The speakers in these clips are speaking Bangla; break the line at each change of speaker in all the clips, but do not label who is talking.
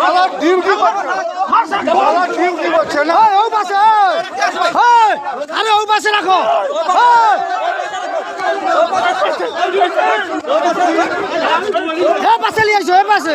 বাবা ডিউটি করছে বাবা ডিউটি করছে না ও পাশে আরে ও পাশে রাখো। এ পাশে নিয়ে আসো এ পাশে।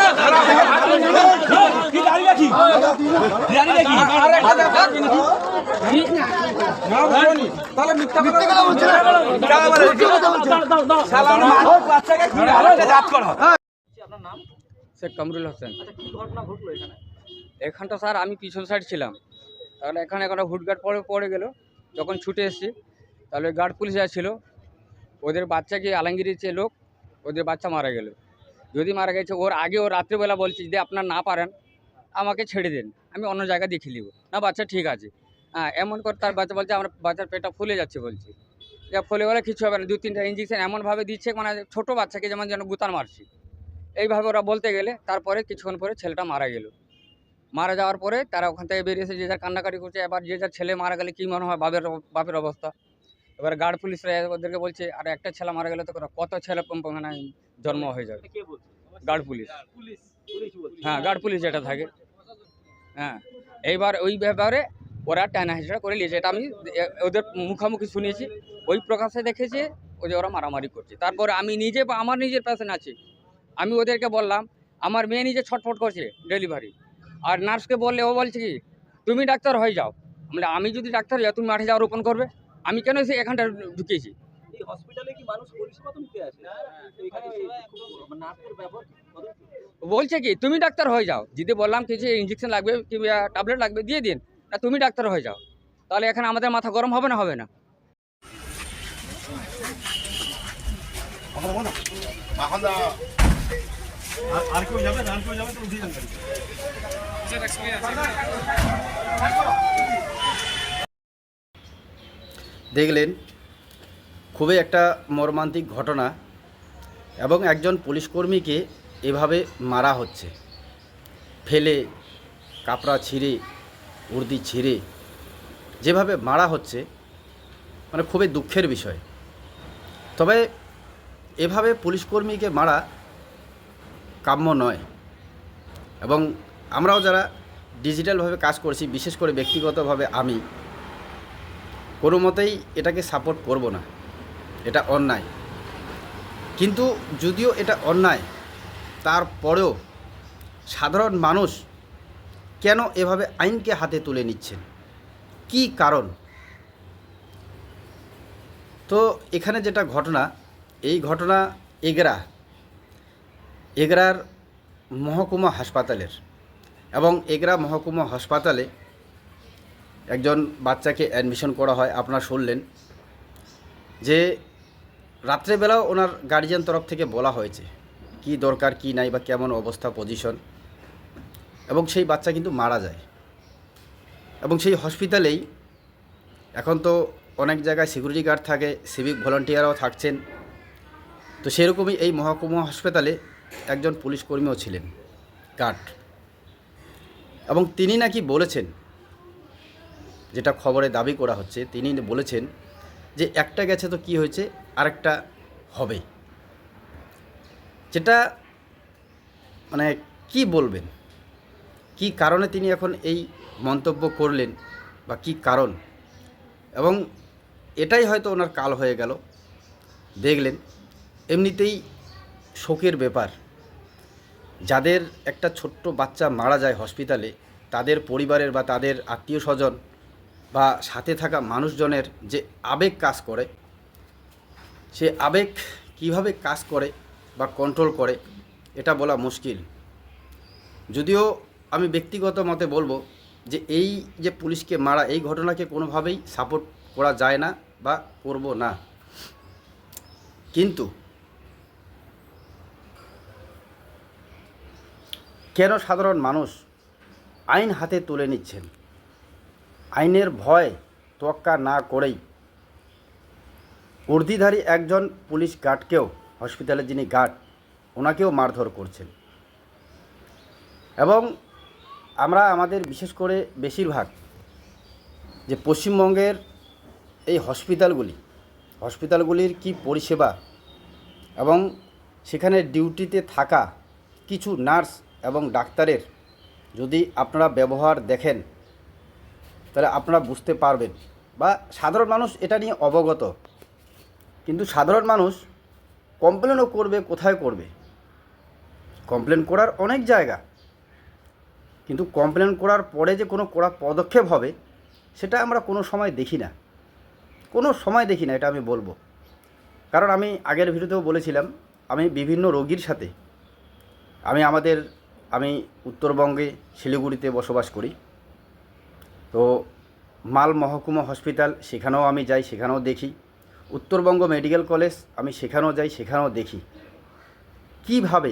শেখ কামরুল হোসেন। এখানটা স্যার আমি পিছন সাইড ছিলাম। তাহলে এখানে একটা হুটগার্ড পরে পড়ে গেল। যখন ছুটে এসেছি তাহলে গার্ড পুলিশ ছিল ওদের বাচ্চাকে আলমগিরির যে লোক? ওদের বাচ্চা মারা গেল। যদি মারা গেছে ওর আগে ও রাত্রেবেলা বলছি যদি আপনার না পারেন। আমাকে ছেড়ে দিন আমি অন্য জায়গায় দেখিয়ে নিব। না বাচ্চা ঠিক আছে। হ্যাঁ এমন করে তার বাচ্চা বলছে আমার বাচ্চার পেটটা ফুলে যাচ্ছে বলছে। যা ফুলে গেলে কিছু হবে না দু তিনটা ইঞ্জেকশন এমনভাবে দিচ্ছে মানে ছোটো বাচ্চাকে যেমন যেন গুতান মারছি। এইভাবে ওরা বলতে গেলে তারপরে কিছুক্ষণ পরে ছেলেটা মারা গেল। মারা যাওয়ার পরে তারা ওখান থেকে বেরিয়ে এসে যে যার কান্নাকাটি করছে এবার যে যার ছেলে মারা গেলে কী মনে হয় বাপের বাপের অবস্থা? এবার গার্ড পুলিশরা ওদেরকে বলছে আর একটা ছেলে মারা গেলে তো কত ছেলে মানে জন্ম হয়ে যাবে। Guard police. হ্যাঁ গার্ড পুলিশ যেটা থাকে হ্যাঁ এইবার ওই ব্যাপারে ওরা টানা হেঁচড়া করে নিয়েছে এটা আমি ওদের মুখামুখি শুনেছি ওই প্রকাশে দেখেছি ওই যে ওরা মারামারি করছে তারপরে আমি নিজে বা আমার নিজের পেশেন্ট আছে আমি ওদেরকে বললাম আমার মেয়ে নিজে ছটফট করছে ডেলিভারি আর নার্সকে বললে ও বলছে কি তুমি ডাক্তার হয়ে যাও মানে আমি যদি ডাক্তার হয়ে যাও তুমি মাঠে যাওয়া রোপণ করবে আমি কেন সে এখানটা ঢুকিয়েছি
হসপিটালে কি মানুষ পরিষেবা তো নিতে আসে তো এখানে নার্সের ব্যবহার কত
বলছে কি, তুমি ডাক্তার হয়ে যাও। যদি বললাম কিছু ইঞ্জেকশন লাগবে কিংবা ট্যাবলেট লাগবে, দিয়ে দিন। না তুমি ডাক্তার হয়ে যাও। তাহলে এখানে আমাদের মাথা গরম হবে না হবে না?
দেখলেন, খুবই একটা মর্মান্তিক ঘটনা এবং একজন পুলিশকর্মীকে এভাবে মারা হচ্ছে। ফেলে, কাপড়া ছিঁড়ে, উর্দি ছিঁড়ে যেভাবে মারা হচ্ছে মানে খুবই দুঃখের বিষয়। তবে এভাবে পুলিশকর্মীকে মারা কাম্য নয়। এবং আমরাও যারা ডিজিটালভাবে কাজ করছি, বিশেষ করে ব্যক্তিগতভাবে আমি, কোনো মতেই এটাকে সাপোর্ট করব না। এটা অন্যায়। কিন্তু যদিও এটা অন্যায় তারপরেও সাধারণ মানুষ কেন এভাবে আইনকে হাতে তুলে নিচ্ছেন? কি কারণ? তো এখানে যেটা ঘটনা, এই ঘটনা এগরা, এগরার মহকুমা হাসপাতালের এবং এগরা মহকুমা হাসপাতালে একজন বাচ্চাকে অ্যাডমিশন করা হয়, আপনারা শুনলেন, যে রাত্রেবেলাও ওনার গার্জিয়ান তরফ থেকে বলা হয়েছে। কি দরকার, কি নাই বা কেমন অবস্থা পজিশন এবং সেই বাচ্চা কিন্তু মারা যায়। এবং সেই হসপিটালেই এখন তো অনেক জায়গায় সিকিউরিটি গার্ড থাকে সিভিক ভলান্টিয়াররাও থাকছেন। তো সেরকমই এই মহকুমা হাসপাতালে একজন পুলিশ কর্মীও ছিলেন গার্ড এবং তিনি নাকি বলেছেন, যেটা খবরে দাবি করা হচ্ছে, তিনি বলেছেন যে একটা গেছে তো কি হয়েছে, আরেকটা হবে। যেটা মানে কি বলবেন? কি কারণে তিনি এখন এই মন্তব্য করলেন বা কি কারণ? এবং এটাই হয়তো ওনার কাল হয়ে গেল। দেখলেন, এমনিতেই শোকের ব্যাপার। যাদের একটা ছোট্ট বাচ্চা মারা যায় হসপিটালে, তাদের পরিবারের বা তাদের আত্মীয় স্বজন বা সাথে থাকা মানুষজনের যে আবেগ কাজ করে, সে আবেগ কীভাবে কাজ করে বা কন্ট্রোল করে, এটা বলা মুশকিল। যদিও আমি ব্যক্তিগত মতে বলব যে এই যে পুলিশকে মারা, এই ঘটনাকে কোনোভাবেই সাপোর্ট করা যায় না বা করব না। কিন্তু কেন সাধারণ মানুষ আইন হাতে তুলে নিচ্ছেন? আইনের ভয় তোয়াক্কা না করেই। উর্দিধারী একজন পুলিশ গার্ডকেও হসপিটালের যিনি গার্ড, ওনাকেও মারধর করছেন। এবং আমরা আমাদের বিশেষ করে বেশিরভাগ যে পশ্চিমবঙ্গের এই হসপিটালগুলি, হসপিটালগুলির কি পরিষেবা এবং সেখানে ডিউটিতে থাকা কিছু নার্স এবং ডাক্তারের যদি আপনারা ব্যবহার দেখেন, তাহলে আপনারা বুঝতে পারবেন। বা সাধারণ মানুষ এটা নিয়ে অবগত, কিন্তু সাধারণ মানুষ কমপ্লেনও করবে, কোথায় করবে? কমপ্লেন করার অনেক জায়গা। কিন্তু কমপ্লেন করার পরে যে কোনো কড়া পদক্ষেপ হবে, সেটা আমরা কোনো সময় দেখি না। কোনো সময় দেখি না, এটা আমি বলব। কারণ আমি আগের ভিডিওতেও বলেছিলাম, আমি বিভিন্ন রোগীর সাথে, আমি আমাদের, আমি উত্তরবঙ্গে শিলিগুড়িতে বসবাস করি। তো মাল মহকুমা হসপিটাল, সেখানেও আমি যাই, সেখানেও দেখি। উত্তরবঙ্গ মেডিকেল কলেজ, আমি সেখানেও যাই, সেখানেও দেখি। কীভাবে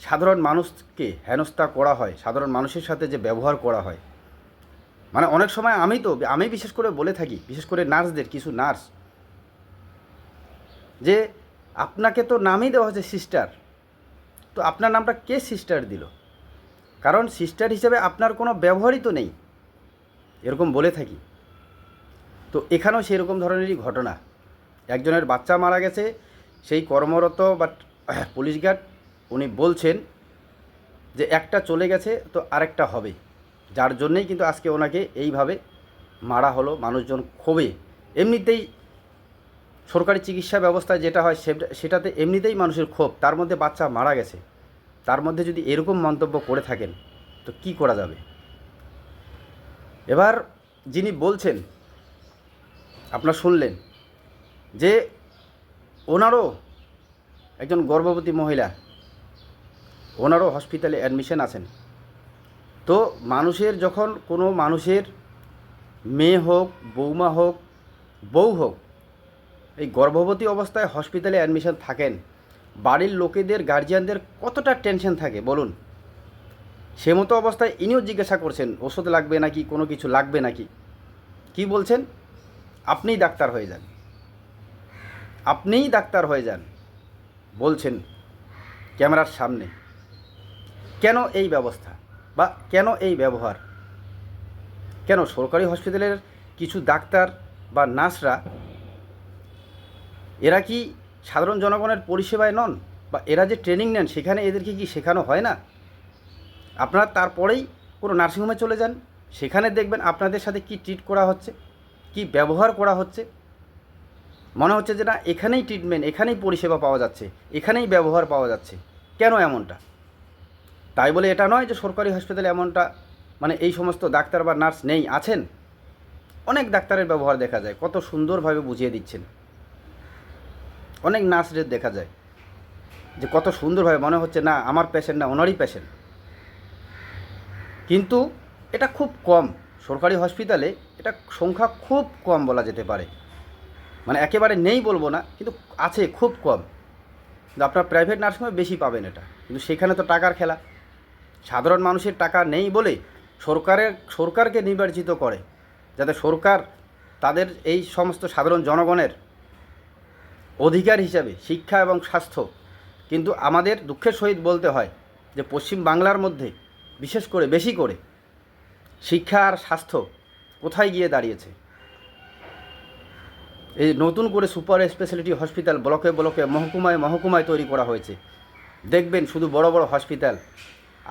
সাধারণ মানুষকে হেনস্থা করা হয়, সাধারণ মানুষের সাথে যে ব্যবহার করা হয়? মানে অনেক সময় আমি তো, আমি বিশেষ করে বলে থাকি, বিশেষ করে নার্সদের, কিছু নার্স, যে আপনাকে তো নামই দেওয়া হয়েছে সিস্টার, তো আপনার নামটা কে সিস্টার দিল? কারণ সিস্টার হিসেবে আপনার কোনো ব্যবহারই তো নেই, এরকম বলে থাকি। তো এখানেও সেরকম ধরনেরই ঘটনা। একজনের বাচ্চা মারা গেছে, সেই কর্মরত বাট পুলিশ গার্ড উনি বলছেন যে একটা চলে গেছে তো আরেকটা হবে। যার জন্যেই কিন্তু আজকে ওনাকে এইভাবে মারা হলো, মানুষজন ক্ষোভে। এমনিতেই সরকারি চিকিৎসা ব্যবস্থা যেটা হয় সেটা সেটাতে এমনিতেই মানুষের ক্ষোভ, তার মধ্যে বাচ্চা মারা গেছে। তার মধ্যে যদি এরকম মন্তব্য করে থাকেন, তো কি করা যাবে? এবার যিনি বলছেন, আপনারা শুনলেন যে ওনারও একজন গর্ভবতী মহিলা, ওনারও হসপিটালে অ্যাডমিশন আছেন। তো মানুষের যখন কোনো মানুষের মেয়ে হোক, বৌমা হোক, বউ হোক, এই গর্ভবতী অবস্থায় হসপিটালে অ্যাডমিশন থাকেন, বাড়ির লোকেদের, গার্জিয়ানদের কতটা টেনশন থাকে বলুন? সে মতো অবস্থায় ইনিও জিজ্ঞাসা করছেন, ওষুধ লাগবে নাকি? কোনো কিছু লাগবে নাকি? কি বলছেন? আপনিই ডাক্তার হয়ে যান। আপনিই ডাক্তার হয়ে যান, বলছেন ক্যামেরার সামনে। কেন এই ব্যবস্থা বা কেন এই ব্যবহার? কেন সরকারি হসপিটালের কিছু ডাক্তার বা নার্সরা, এরা কি সাধারণ জনগণের পরিষেবায় নন বা এরা যে ট্রেনিং নেন, সেখানে এদেরকে কি শেখানো হয় না? আপনারা তারপরেই কোনো নার্সিংহোমে চলে যান, সেখানে দেখবেন আপনাদের সাথে কি ট্রিট করা হচ্ছে, কি ব্যবহার করা হচ্ছে মনে হচ্ছে যে না এখানেই ট্রিটমেন্ট এখানেই পরিষেবা পাওয়া যাচ্ছে, এখানেই ব্যবহার পাওয়া যাচ্ছে। কেন এমনটা? তাই বলে এটা নয় যে সরকারি হসপিটালে এমনটা মানে এই সমস্ত ডাক্তার বা নার্স নেই, আছেন। অনেক ডাক্তারের ব্যবহার দেখা যায়, কত সুন্দরভাবে বুঝিয়ে দিচ্ছেন। অনেক নার্সদের দেখা যায় যে কত সুন্দরভাবে মনে হচ্ছে, না, আমার পেশেন্ট না, ওনারই পেশেন্ট কিন্তু এটা খুব কম। সরকারি হসপিটালে এটা সংখ্যা খুব কম বলা যেতে পারে। মানে একেবারে নেই বলব না, কিন্তু আছে খুব কম। কিন্তু আপনার প্রাইভেট নার্সিংহোমে বেশি পাবেন এটা। কিন্তু সেখানে তো টাকার খেলা। সাধারণ মানুষের টাকা নেই বলে সরকারের, সরকারকে নির্বাচিত করে, যাতে সরকার তাদের এই সমস্ত সাধারণ জনগণের অধিকার হিসাবে শিক্ষা এবং স্বাস্থ্য। কিন্তু আমাদের দুঃখের সহিত বলতে হয় যে পশ্চিম বাংলার মধ্যে, বিশেষ করে বেশি করে শিক্ষা আর স্বাস্থ্য কোথায় গিয়ে দাঁড়িয়েছে? এই নতুন করে সুপার স্পেশালিটি হসপিটাল ব্লকে ব্লকে মহকুমায় মহকুমায় তৈরি করা হয়েছে। দেখবেন শুধু বড় বড় হসপিটাল,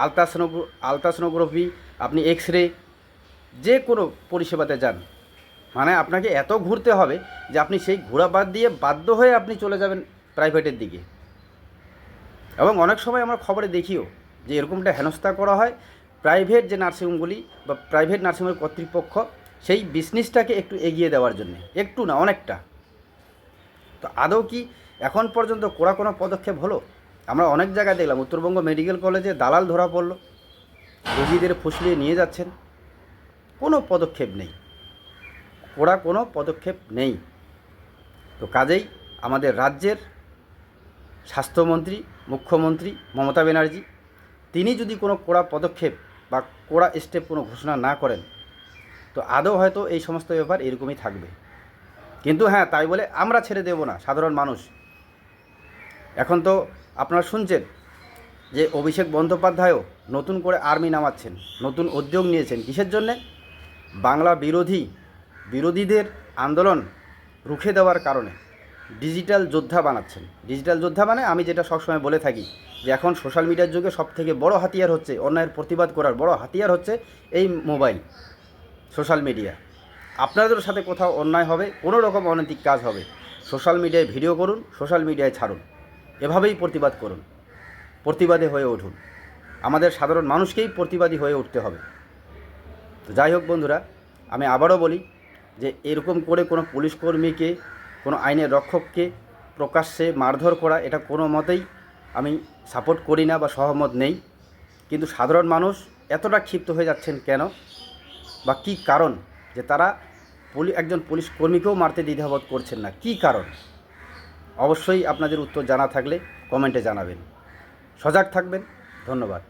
আলট্রাসোনোগ্র, আলট্রাসোনোগ্রাফি, আপনি এক্স রে যে কোনো পরিষেবাতে যান। মানে আপনাকে এত ঘুরতে হবে যে আপনি সেই ঘোরা বাদ দিয়ে বাধ্য হয়ে আপনি চলে যাবেন প্রাইভেটের দিকে। এবং অনেক সময় আমরা খবরে দেখিও যে এরকমটা হেনস্থা করা হয়, প্রাইভেট যে নার্সিংহোমগুলি বা প্রাইভেট নার্সিংহোমের কর্তৃপক্ষ সেই বিজনেসটাকে একটু এগিয়ে দেওয়ার জন্য। একটু না, অনেকটা। তো আদৌ কি এখন পর্যন্ত কড়া কোনো পদক্ষেপ হলো? আমরা অনেক জায়গায় দেখলাম, উত্তরবঙ্গ মেডিকেল কলেজে দালাল ধরা পড়ল। রোগীদের ফুসলিয়ে নিয়ে যাচ্ছেন। কোনো পদক্ষেপ নেই। কড়া কোনো পদক্ষেপ নেই। তো কাজেই আমাদের রাজ্যের স্বাস্থ্যমন্ত্রী, মুখ্যমন্ত্রী মমতা ব্যানার্জি, তিনি যদি কোনো কড়া পদক্ষেপ বা কড়া স্টেপ কোনো ঘোষণা না করেন তো আদৌ হয়তো এই সমস্ত ব্যাপার এরকমই থাকবে। কিন্তু হ্যাঁ তাই বলে আমরা ছেড়ে দেব না, সাধারণ মানুষ। এখন তো আপনারা শুনছেন যে অভিষেক বন্দ্যোপাধ্যায়ও নতুন করে আর্মি নামাচ্ছেন, নতুন উদ্যোগ নিয়েছেন। কিসের জন্যে? বাংলা বিরোধী, বিরোধীদের আন্দোলন রুখে দেওয়ার কারণে ডিজিটাল যোদ্ধা বানাচ্ছেন। ডিজিটাল যোদ্ধা মানে আমি যেটা সবসময় বলে থাকি যে এখন সোশ্যাল মিডিয়ার যুগে সব থেকে বড় হাতিয়ার হচ্ছে, অন্যায়ের প্রতিবাদ করার বড় হাতিয়ার হচ্ছে এই মোবাইল। Social media. আপনাদের সাথে কোথাও অন্যায় হবে, কোনো রকম অনৈতিক কাজ হবে, সোশ্যাল মিডিয়ায় ভিডিও করুন, সোশ্যাল মিডিয়ায় ছাড়ুন। এভাবেই প্রতিবাদ করুন, প্রতিবাদে হয়ে উঠুন। আমাদের সাধারণ মানুষকেই প্রতিবাদী হয়ে উঠতে হবে। তো যাই হোক বন্ধুরা, আমি আবারও বলি যে এরকম করে কোনো পুলিশ কর্মীকে, কোনো আইনের রক্ষককে প্রকাশ্যে মারধর করা, এটা কোনো মতেই আমি সাপোর্ট করি না বা সহমত নেই। কিন্তু সাধারণ মানুষ এতটা ক্ষিপ্ত হয়ে যাচ্ছেন কেন? বা কি কারণ যে তারা পুলি, একজন পুলিশ কর্মীকেও মারতে দ্বিধাবোধ করছেন না? কি কারণ? অবশ্যই আপনাদের উত্তর জানা থাকলে কমেন্টে জানাবেন। সজাগ থাকবেন। ধন্যবাদ।